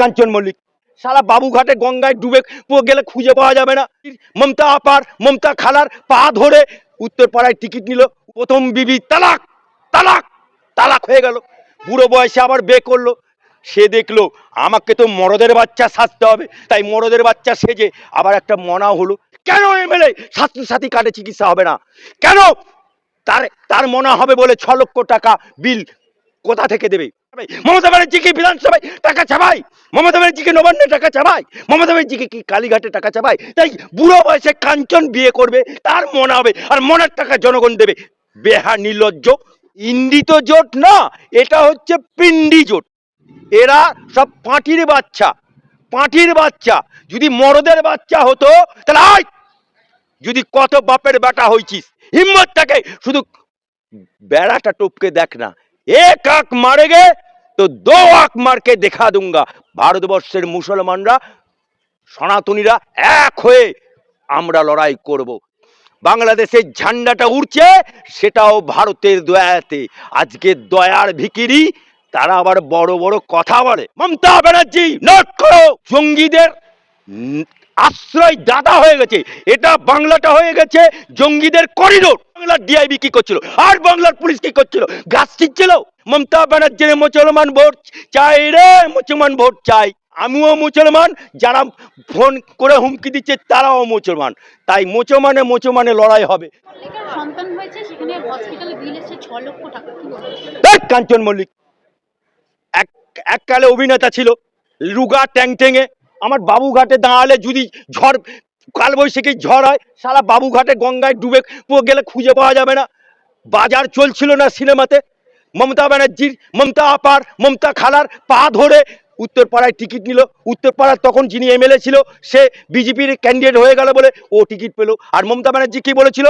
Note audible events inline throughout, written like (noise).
কাঞ্চন মল্লিক। সারা বাবুঘাটে গঙ্গায় ডুবে গেলে খুঁজে পাওয়া যাবে না। মমতা আপার, মমতা খালার পা ধরে উত্তরপাড়ায় টিকিট নিল। প্রথম বিবি তালাক তালাক তালাক হয়ে গেল। বুড়ো বয়সে আবার বে করল। সে দেখল, আমাকে তো মরদের বাচ্চা সাজতে হবে। তাই মরদের বাচ্চা সেজে আবার একটা মনা হলো। কেন এমএলএ স্বাস্থ্য সাথী কার্ডে চিকিৎসা হবে না? কেন? তার তার মনে হবে বলে ছ লক্ষ টাকা বিল কোথা থেকে দেবে? মমতা ব্যানার্জিকে বিধানসভায় টাকা চাবাই। মমতা ব্যানার্জিকে নবান্নে টাকা চাবাই। মমতা ব্যানার্জিকে কি কালীঘাটে টাকা চাবাই? তাই বুড়ো বয়সে কাঞ্চন বিয়ে করবে, তার মনে হবে, আর মনের টাকা জনগণ দেবে। বেহা নির্লজ্জ ইন্ডিত জোট না, এটা হচ্ছে পিন্ডি জোট। এরা সব পাঁটির বাচ্চা পাঁটির বাচ্চা। যদি মরদের বাচ্চা হতো, তাহলে আয়! যদি কত বাপের বেটা হয়েছিস হিম্মত থাকে, শুধু বেড়াটা টপকে দেখ না। এক আঁক মারেগে তো দো আঁক মারকে দেখা দুঙ্গা। ভারতবর্ষের মুসলমানরা, সনাতনীরা এক হয়ে আমরা লড়াই করব। বাংলাদেশের ঝান্ডাটা উড়ছে, সেটাও ভারতের দয়াতে। আজকে দয়ার ভিকিরি, তারা আবার বড় বড় কথা বলে। মমতা ব্যানার্জি নোট করো, জঙ্গিদের আশ্রয় দাদা হয়ে গেছে। এটা বাংলাটা হয়ে গেছে জঙ্গিদের করিডোর বাংলার ডিআইবি কি করছিল? আর বাংলার পুলিশ কি করছিল? গাছ ছিটছিল মমতা ব্যানার্জির মুসলমান ভোট চাই রে মুসলমান ভোট চাই। আমিও মুসলমান যারা ফোন করে হুমকি দিচ্ছে তারাও মুসলমান। তাই মুসলমানে মুসলমানে লড়াই হবে। কাঞ্চন মল্লিক এক এককালে অভিনেতা ছিল রুগা ট্যাং ট্যাঙে আমার বাবুঘাটে দাঁড়ালে যদি ঝড় কালবৈশাখী ঝড় হয়, সারা বাবুঘাটে গঙ্গায় ডুবে গেলে খুঁজে পাওয়া যাবে না। বাজার চলছিল না সিনেমাতে। মমতা ব্যানার্জির, মমতা আপার, মমতা খালার পা ধরে উত্তরপাড়ায় টিকিট নিল। উত্তরপাড়ার তখন যিনি এমএলএ ছিল, সে বিজেপির ক্যান্ডিডেট হয়ে গেল বলে ও টিকিট পেল। আর মমতা ব্যানার্জি কি বলেছিল?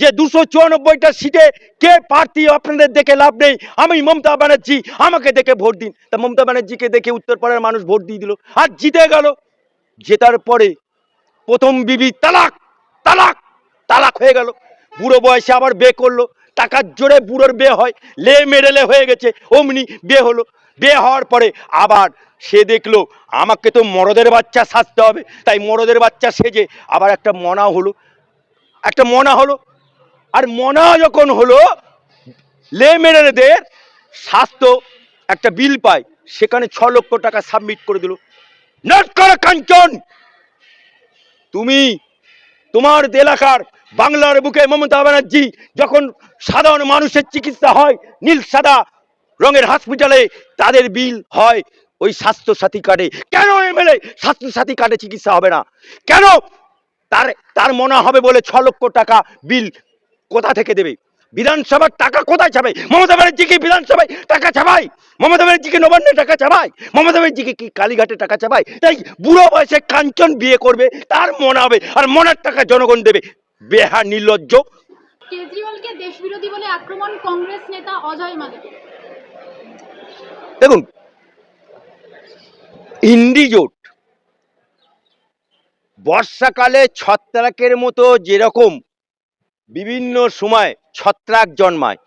যে দুশো চুয়ানব্বইটা সিটে কে প্রার্থী আপনাদের দেখে লাভ নেই? আমি মমতা ব্যানার্জি, আমাকে দেখে ভোট দিন। তা মমতা ব্যানার্জিকে দেখে উত্তরপাড়ার মানুষ ভোট দিয়ে দিল। আর জিতে গেল। জেতার পরে প্রথম বিবি তালাক তালাক তালাক হয়ে গেল। বুড়ো বয়সে আবার বে করল। টাকার জোরে বুড়োর বে হয়। লে মেডেলে হয়ে গেছে, অমনি বে হলো। বে হওয়ার পরে আবার সে দেখল, আমাকে তো মরদের বাচ্চা সাজতে হবে। তাই মরদের বাচ্চা সেজে আবার একটা মনা হলো। একটা মনা হলো। আর মনা যখন হলো লে মেডেলেদের স্বাস্থ্য একটা বিল পায়। সেখানে ছ লক্ষ টাকা সাবমিট করে দিল। নট করো কাঞ্চন! তুমি, তোমার এলাকার বাংলার বুকে মমতা ব্যানার্জি যখন সাধারণ মানুষের চিকিৎসা হয়, নীল সাদা রঙের হসপিটালে তাদের বিল হয়, ওই স্বাস্থ্যসাথী কার্ডে কেন এমএলএ স্বাস্থ্যসাথী কার্ডে চিকিৎসা হবে না? কেন? তার তার মনে হবে বলে ছ লক্ষ টাকা বিল কোথা থেকে দেবে? বিধানসভার টাকা কোথায় ছাপাই? মমতা ব্যানার্জিকে বিধানসভায় টাকা চাবাই মমতা ব্যানার্জিকে নবান্নে টাকা চাবাই মমতা ব্যানার্জিকে কি কালীঘাটে টাকা চাবাই তাই বুড়ো বয়সে কাঞ্চন বিয়ে করবে তার মনে হবে আর মনের টাকা জনগণ দেবে। বেহা নির্লজ্জ। কেজরিওয়ালকে দেশবিরোধী বলে আক্রমণ কংগ্রেস নেতা অজয় দেখুন ইন্ডিজোট বর্ষাকালে ছত্রাকের মতো যেরকম বিভিন্ন সময় ছত্রাক জন্মায়।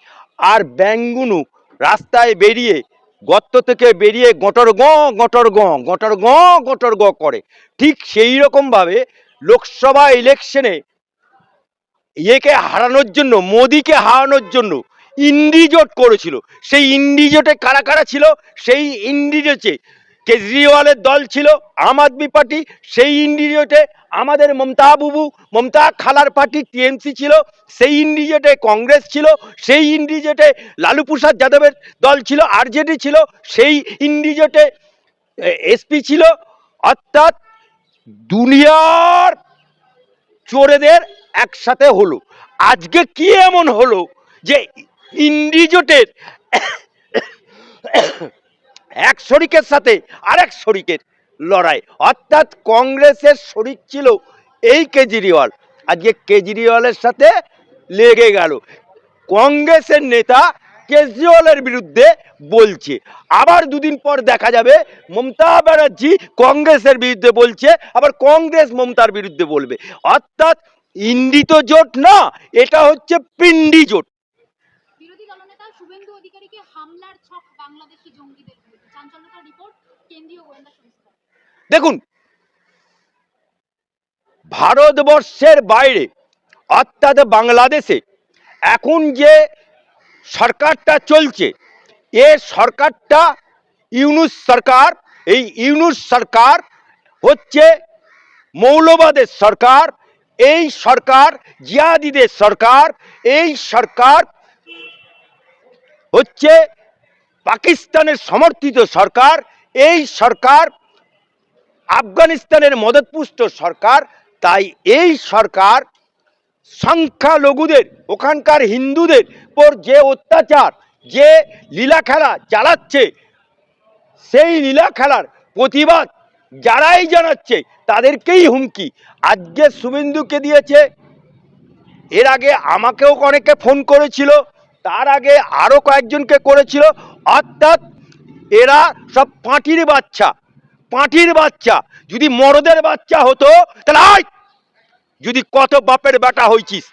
আর ব্যাঙ্গুনু রাস্তায় বেরিয়ে, গর্ত থেকে বেরিয়ে গটর গ গটর গ গটর গ গটর গ করে। ঠিক সেই রকমভাবে লোকসভা ইলেকশনে ইয়েকে হারানোর জন্য, মোদিকে হারানোর জন্য ইন্ডিজোট করেছিল। সেই ইন্ডিজোটে কারা কারা ছিল? সেই ইন্ডিজোটে কেজরিওয়ালের দল ছিল, আম আদমি পার্টি, সেই ইন্ডিজোটে আমাদের মমতা বুবু, মমতা খালার পার্টি টিএমসি ছিল, সেই ইন্ডিজেটে কংগ্রেস ছিল, সেই ইন্ডিজেটে লালু প্রসাদ যাদবের দল ছিল, আরজেডি ছিল, সেই ইন্ডিজোটে এসপি ছিল। অর্থাৎ দুনিয়ার চোরেদের একসাথে হলো। আজকে কি এমন হলো যে ইন্ডিজোটের (coughs) এক শরিকের সাথে আরেক শরিকের লড়াই। অর্থাৎ কংগ্রেসের শরিক ছিল এই কেজরিওয়াল। আজকে কেজরিওয়ালের সাথে লেগে গেল। কংগ্রেসের নেতা কেজরিওয়ালের বিরুদ্ধে বলছে। আবার দুদিন পর দেখা যাবে মমতা ব্যানার্জি কংগ্রেসের বিরুদ্ধে বলছে, আবার কংগ্রেস মমতার বিরুদ্ধে বলবে। অর্থাৎ ইন্ডিত জোট না, এটা হচ্ছে পিন্ডি জোট। বাংলাদেশি জঙ্গিদের রিপোর্ট, কেন্দ্রীয় গোয়েন্দা সংস্থা। দেখুন, ভারতবর্ষের বাইরে, অর্থাৎ বাংলাদেশে, এখন যে সরকারটা চলছে, এ সরকারটা ইউনুস সরকার, এই ইউনুস সরকার হচ্ছে মৌলবাদের সরকার, এই সরকার জিয়াদিদের সরকার, এই সরকার হচ্ছে পাকিস্তানের সমর্থিত সরকার, এই সরকার আফগানিস্তানের মদতপুষ্ট সরকার, তাই এই সরকার সংখ্যালঘুদের, ওখানকার হিন্দুদের পর যে অত্যাচার, যে লীলা খেলা চালাচ্ছে, সেই লীলা খেলার প্রতিবাদ যারাই জানাচ্ছে, তাদেরকেই হুমকি। আজকে শুভেন্দুকে দিয়েছে, এর আগে আমাকেও অনেকে ফোন করেছিল, তার আগে আরও কয়েকজনকে করেছিল, অর্থাৎ এরা সব পাঁটির বাচ্চা। পাঁটির বাচ্চা। যদি মরদের বাচ্চা হতো, তাহলে যদি কত বাপের বেটা হয়েছিস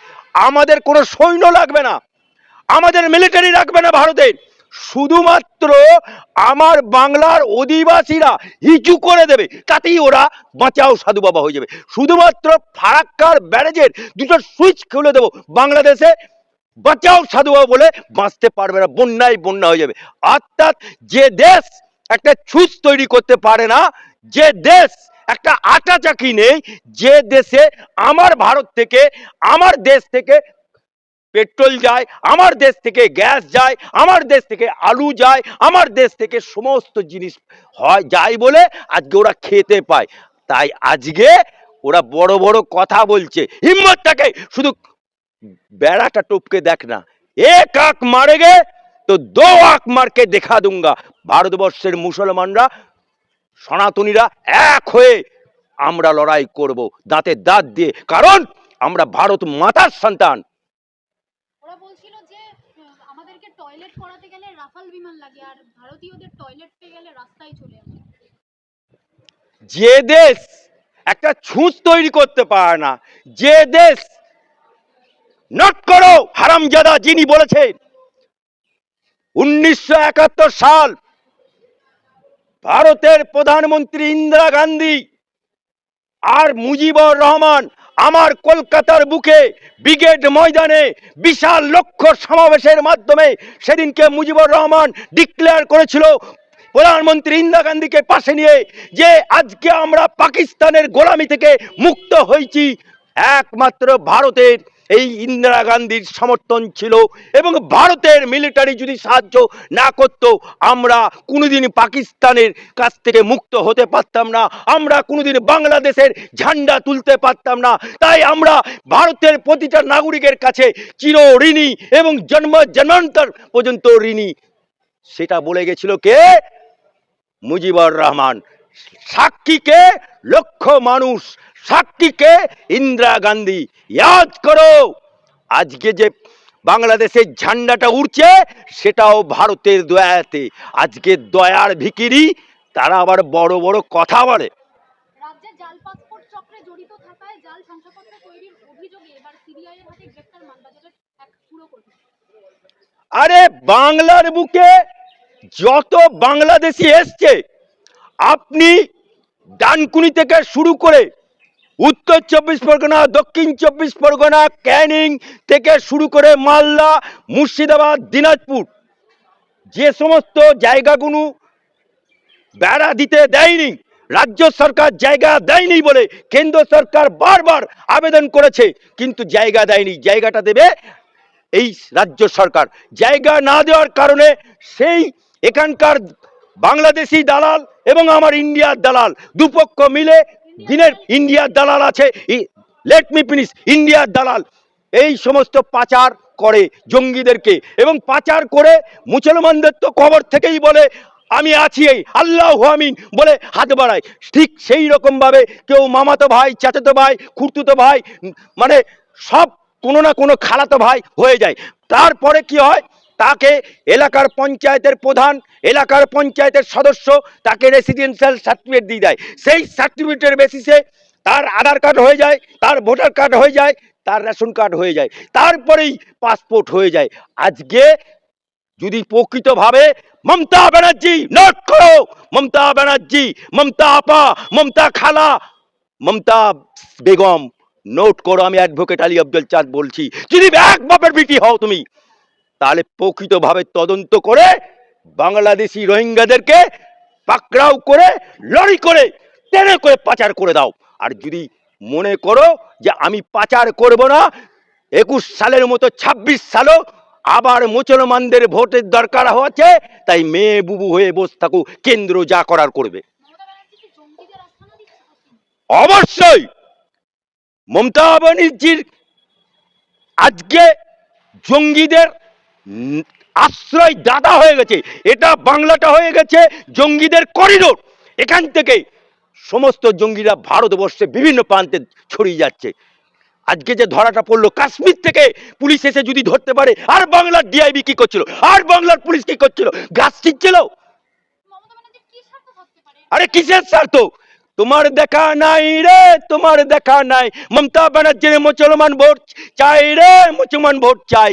আমাদের কোনো সৈন্য লাগবে না। আমাদের মিলিটারি রাখবে না ভারতের শুধুমাত্র আমার বাংলার অধিবাসীরা হিচু করে দেবে, তাতেই ওরা বাঁচাও সাধু বাবা হয়ে যাবে। শুধুমাত্র ফারাক্কার ব্যারেজের দুটো সুইচ খুলে দেবো, বাংলাদেশে বাঁচাও সাধু বাবা বলে বাঁচতে পারবে না, বন্যায় বন্যা হয়ে যাবে। অর্থাৎ যে দেশ একটা ছুঁচ তৈরি করতে পারে না। যে দেশ একটা আটা চাকি নেই, যে দেশে আমার ভারত থেকে, আমার দেশ থেকে পেট্রোল যায়, আমার দেশ থেকে গ্যাস যায়, আমার দেশ থেকে আলু যায়, আমার দেশ থেকে সমস্ত জিনিস হয়, যায় বলে আজকে ওরা খেতে পায়। তাই আজকে ওরা বড় বড় কথা বলছে। হিম্মতটাকে শুধু বেড়াটা টপকে দেখ না। এক আঁক মারে গে তো দো আঁক মারকে দেখা দুঙ্গা। ভারতবর্ষের মুসলমানরা সনাতনীরা এক হয়ে আমরা লড়াই করব দাঁতে দাঁত দিয়ে। কারণ আমরা ভারত মাতার সন্তান। যে দেশ একটা ছুঁচ তৈরি করতে পারে না যে দেশ নট করো হারামজাদা যিনি বলেছেন উনিশশো একাত্তর সাল ভারতের প্রধানমন্ত্রী ইন্দিরা গান্ধী আর মুজিবুর রহমান আমার কলকাতার বুকে ব্রিগেড ময়দানে বিশাল লক্ষ্য সমাবেশের মাধ্যমে সেদিনকে মুজিবুর রহমান ডিক্লেয়ার করেছিল প্রধানমন্ত্রী ইন্দিরা গান্ধীকে পাশে নিয়ে যে আজকে আমরা পাকিস্তানের গোলামি থেকে মুক্ত হয়েছি। একমাত্র ভারতের এই ইন্দিরা গান্ধীর সমর্থন ছিল এবং ভারতের মিলিটারি যদি সাহায্য না করতো, আমরা কোনোদিন পাকিস্তানের কাছ থেকে মুক্ত হতে পারতাম না, আমরা কোনোদিন বাংলাদেশের ঝান্ডা তুলতে পারতাম না। তাই আমরা ভারতের প্রতিটা নাগরিকের কাছে চির ঋণী এবং জন্ম, জন্মান্তর পর্যন্ত ঋণী। সেটা বলে গেছিল কে? মুজিবুর রহমান। সাক্ষীকে লক্ষ মানুষ সাক্ষীকে ইন্দিরা গান্ধী। ইয়াদ করো আজকে যে বাংলাদেশের ঝান্ডাটা উড়ছে সেটাও ভারতের দয়াতে। আজকে দয়ার ভিকিরি তারা আবার বড় বড় কথা বলে। আরে বাংলার বুকে যত বাংলাদেশি এসছে আপনি ডানকুনি থেকে শুরু করে উত্তর চব্বিশ পরগনা, দক্ষিণ চব্বিশ পরগনা, ক্যানিং থেকে শুরু করে মালদা, মুর্শিদাবাদ, দিনাজপুর যে সমস্ত জায়গাগুলো বেড়া দিতে দেয়নি, রাজ্য সরকার জায়গা দেয়নি বলে কেন্দ্র সরকার বারবার আবেদন করেছে, কিন্তু জায়গা দেয়নি, জায়গাটা দেবে এই রাজ্য সরকার। জায়গা না দেওয়ার কারণে সেই এখানকার বাংলাদেশি দালাল এবং আমার ইন্ডিয়ার দালাল দুপক্ষ মিলে দিনের ইন্ডিয়ার দালাল আছে। লেট মি ফিনিশ ইন্ডিয়ার দালাল। এই সমস্ত পাচার করে জঙ্গিদেরকে এবং পাচার করে মুসলমানদের তো কবর থেকেই বলে, আমি আছি এই, আল্লাহ আমিন বলে হাত বাড়ায়। ঠিক সেই রকমভাবে কেউ মামাতো ভাই, চাচাতো ভাই, খুঁড়তুতো ভাই মানে সব কোনো না কোনো খালাতো ভাই হয়ে যায়। তারপরে কি হয়? তাকে এলাকার পঞ্চায়েতের প্রধান, এলাকার পঞ্চায়েতের সদস্য তাকে রেসিডেন্সিয়াল সার্টিফিকেট দিয়ে দেয়। সেই সার্টিফিকেটের বেসিসে তার আধার কার্ড হয়ে যায়, তার ভোটার কার্ড হয়ে যায়, তার রেশন কার্ড হয়ে যায়, তারপরেই পাসপোর্ট হয়ে যায়। আজকে যদি প্রকৃতভাবে মমতা ব্যানার্জি নোট করো, মমতা ব্যানার্জি, মমতা আপা, মমতা খালা, মমতা বেগম নোট করো, আমি অ্যাডভোকেট আলী আব্দুল চাঁদ বলছি। যদি এক বাপের বিটি হও তুমি তাহলে প্রকৃতভাবে তদন্ত করে বাংলাদেশি রোহিঙ্গাদেরকে পাকড়াও করে লড়ি করে, টেনে করে পাচার করে দাও আর যদি মনে করো যে আমি পাচার করব না, একুশ সালের মতো ২৬ সালও আবার মুসলমানদের ভোটের দরকার হচ্ছে, তাই মেয়ে বুবু হয়ে বসে থাকো, কেন্দ্র যা করার করবে? অবশ্যই মমতা ব্যানার্জির আজকে জঙ্গিদের আশ্রয় দাদা হয়ে গেছে। এটা বাংলাটা হয়ে গেছে জঙ্গিদের করিডোর। এখান থেকে সমস্ত জঙ্গিরা ভারতবর্ষে বিভিন্ন প্রান্তে ছড়িয়ে যাচ্ছে। আজকে যে ধরাটা পড়ল, কাশ্মীর থেকে পুলিশ এসে যদি ধরতে পারে, আর বাংলার ডিআইবি কি করছিল? আর বাংলার পুলিশ কি করছিল? গাছ ছিটছিল আরে কিসের স্বার্থ? তোমার দেখা নাই রে, তোমার দেখা নাই। মমতা ব্যানার্জির মুসলমান ভোট চাই রে, মুসলমান ভোট চাই।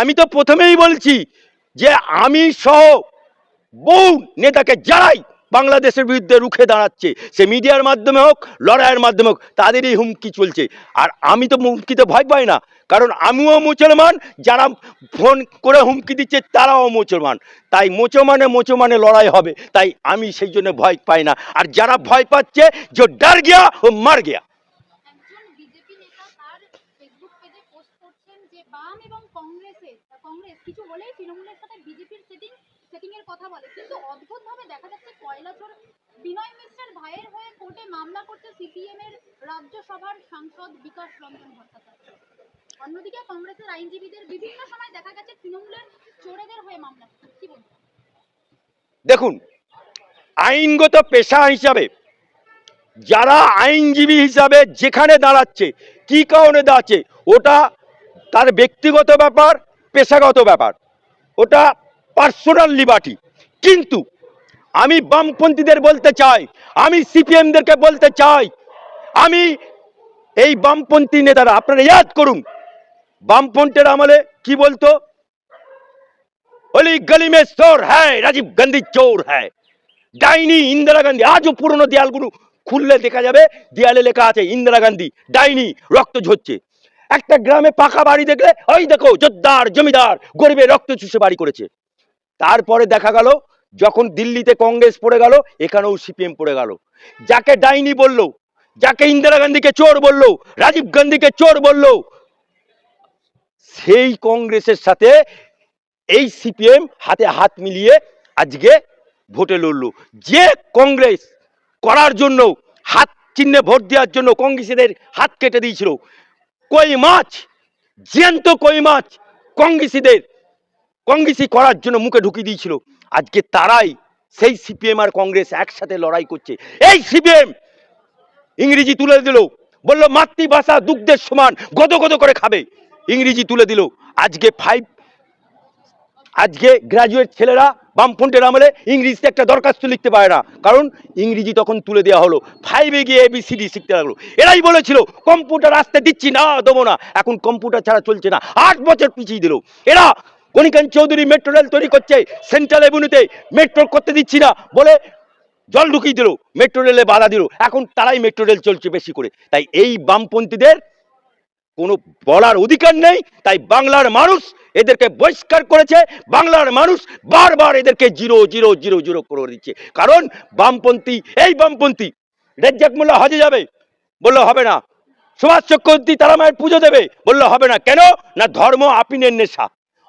আমি তো প্রথমেই বলছি যে আমি সহ বহু নেতাকে যারাই বাংলাদেশের বিরুদ্ধে রুখে দাঁড়াচ্ছে, সে মিডিয়ার মাধ্যমে হোক, লড়াইয়ের মাধ্যমে হোক, তাদেরই হুমকি চলছে। আর আমি তো হুমকিতে ভয় পাই না, কারণ আমিও মুসলমান, যারা ফোন করে হুমকি দিচ্ছে, তারাও মুসলমান। তাই মুসলমানে মুসলমানে লড়াই হবে, তাই আমি সেই জন্য ভয় পাই না। আর যারা ভয় পাচ্ছে যে ডার গিয়া ও মার গিয়া একজন বিজেপি নেতা তার ফেসবুক পেজে পোস্ট করছেন যে বাম এবং কংগ্রেসে কংগ্রেস কিছু হলেই তৃণমূলের সাথে বিজেপির সেটিং সেটিং এর কথা বলে। কিন্তু অদ্ভুতভাবে দেখা যাচ্ছে কয়লাচর বিনয় মিশ্রের ভাইয়ের হয়ে কোর্টে মামলা করছে সিপিএম এর রাজ্যসভার সাংসদ বিকাশ রঞ্জন ভট্টাচার্য। অন্যদিকে কংগ্রেসের আইনজীবীদের বিভিন্ন সময় দেখা গেছে তৃণমূলের চোরেদের হয়ে মামলা। কি বলবেন দেখুন, আইনগত পেশা হিসাবে যারা আইনজীবী হিসাবে যেখানে দাঁড়াচ্ছে, কি কারণে দাঁড়াচ্ছে, ওটা তার ব্যক্তিগত ব্যাপার, পেশাগত ব্যাপার। ওটা পার্সোনাল লিবার্টি কিন্তু আমি বামপন্থীদের বলতে চাই, আমি সিপিএমদেরকে বলতে চাই, আমি এই বামপন্থী নেতারা, আপনারা ইয়াদ করুন, বামপন্থের আমলে কি বলতো? অলি গলি মে চোর হ্যায়, রাজীব গান্ধী চোর হ্যায়। ডাইনি ইন্দিরা গান্ধী, আজও পুরনো দেয়ালগুলো খুললে দেখা যাবে, দেয়ালে লেখা আছে ইন্দিরা গান্ধী, ডাইনি রক্ত ঝরছে। একটা গ্রামে পাকা বাড়ি দেখলে, ওই দেখো, জোরদার, জমিদার, গরিবের রক্ত চুষে বাড়ি করেছে। তারপরে দেখা গেল, যখন দিল্লিতে কংগ্রেস পড়ে গেল, এখানেও সিপিএম পড়ে গেল। যাকে ডাইনি বলল, যাকে ইন্দিরা গান্ধীকে চোর বলল, রাজীব গান্ধীকে চোর বলল, সেই কংগ্রেসের সাথে এই সিপিএম হাতে হাত মিলিয়ে আজকে ভোটে লড়লো। যে কংগ্রেস করার জন্য, হাত চিহ্নে ভোট দেওয়ার জন্য কংগ্রেসীদের হাত কেটে দিয়েছিল, কই মাছ, জ্যান্ত কই মাছ কংগ্রেসীদের কংগ্রেসি করার জন্য মুখে ঢুকিয়ে দিয়েছিল। আজকে তারাই সেই সিপিএম আর কংগ্রেস একসাথে লড়াই করছে। এই সিপিএম ইংরেজি তুলে দিল। বলল, মাতৃভাষা দুগ্ধের সমান, গদ গদ করে খাবে। ইংরেজি তুলে দিল। আজকে ফাইভ আজকে গ্রাজুয়েট ছেলেরা বামফ্রন্টের আমলে ইংরেজিতে একটা দরখাস্ত লিখতে পারে না। কারণ ইংরেজি তখন তুলে দেওয়া হলো। ফাইভে গিয়ে এবিসিডি শিখতে লাগল। এরাই বলেছিল, কম্পিউটার আসতে দিচ্ছি না, দেবো না। এখন কম্পিউটার ছাড়া চলছে না। আট বছর পিছিয়ে দিল। এরা গণিকান চৌধুরী মেট্রো রেল তৈরি করছে সেন্ট্রাল এভিনিউতে মেট্রো করতে দিচ্ছি না বলে জল ঢুকিয়ে দিল মেট্রো রেলে বাধা দিল। এখন তারাই মেট্রো রেল চলছে বেশি করে। তাই এই বামপন্থীদের কোনো বলার অধিকার নেই, তাই বাংলার মানুষ এদেরকে বহিষ্কার করেছে, বাংলার মানুষ বারবার এদেরকে জিরো জিরো জিরো জিরো করে দিচ্ছে। কারণ বামপন্থী, এই বামপন্থী রেজ্জাক মোল্লা হজে যাবে, বলল হবে না। সুভাষ চক্রবর্তী তারা মায়ের পুজো দেবে, বলল হবে না। কেন? না ধর্ম, আপিনের নেশা।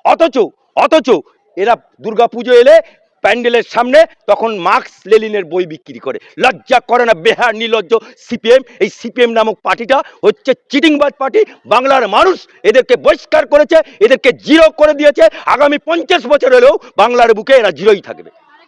অথচ অথচ এরা দুর্গা পুজো এলে প্যান্ডেলের সামনে তখন মার্কস লেলিনের বই বিক্রি করে। লজ্জা করে না বেহার নির্লজ্জ সিপিএম। এই সিপিএম নামক পার্টিটা হচ্ছে চিটিংবাজ পার্টি। বাংলার মানুষ এদেরকে বহিষ্কার করেছে, এদেরকে জিরো করে দিয়েছে। আগামী পঞ্চাশ বছর হলেও বাংলার বুকে এরা জিরোই থাকবে।